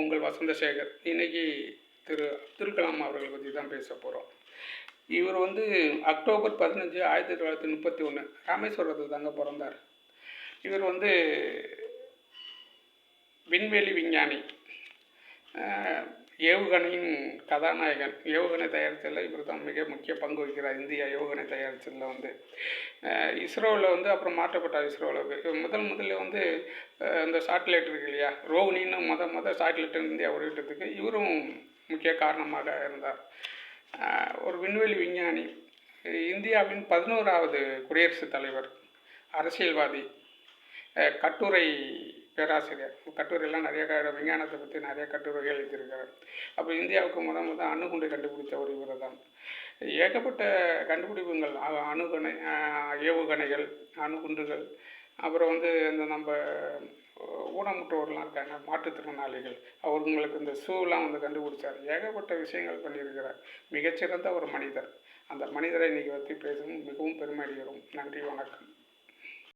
உங்கள் வசந்தசேகர். இன்னைக்கு திரு அப்துல் கலாம் அவர்களை பற்றி தான் பேச போகிறோம் இவர் வந்து அக்டோபர் பதினஞ்சு ஆயிரத்தி தொள்ளாயிரத்தி முப்பத்தி ஒன்று ராமேஸ்வரத்தில் தாங்க பிறந்தார். இவர் வந்து விண்வெளி விஞ்ஞானி. ஏவுகணையின் கதாநாயகன் ஏவுகணை தயாரித்ததில் இவர் தான் மிக முக்கிய பங்கு வகிக்கிறார். இந்தியா ஏவுகணை தயாரித்ததில் வந்து. இஸ்ரோவில் வந்து அப்புறம் மாற்றப்பட்டார் இஸ்ரோவில் முதல் முதல்ல வந்து இந்த சாட்டிலைட் இருக்கு இல்லையா? ரோகிணின்னு மொதல் மொதல் சாட்டிலைட் இந்தியா வெளியிட்டதுக்கு இவரும் முக்கிய காரணமாக இருந்தார். ஒரு விண்வெளி விஞ்ஞானி. இந்தியாவின் பதினோராவது குடியரசுத் தலைவர் அரசியல்வாதி. கட்டுரை பேராசிரியர். கட்டுரையெல்லாம் நிறைய விஞ்ஞானத்தை பற்றி நிறைய கட்டுரைகள் எழுதியிருக்கிறார் அப்போ இந்தியாவுக்கு முத முதல் அணுகுண்டை கண்டுபிடிச்ச ஒரு இவர் தான் ஏகப்பட்ட கண்டுபிடிப்புகள் அணுகணை ஏவுகணைகள் அணுகுண்டுகள் அப்புறம் வந்து இந்த நம்ம ஊனமுற்றோர்லாம் இருக்காங்க மாற்றுத்திறனாளிகள் அவங்களுக்கு இந்த ஷூலாம் வந்து கண்டுபிடிச்சார். ஏகப்பட்ட விஷயங்கள் பண்ணியிருக்கிறார். மிகச்சிறந்த ஒரு மனிதர். அந்த மனிதரை இன்னைக்கு பற்றி பேசவும் மிகவும் பெருமை அடைகிறோம். நன்றி வணக்கம்.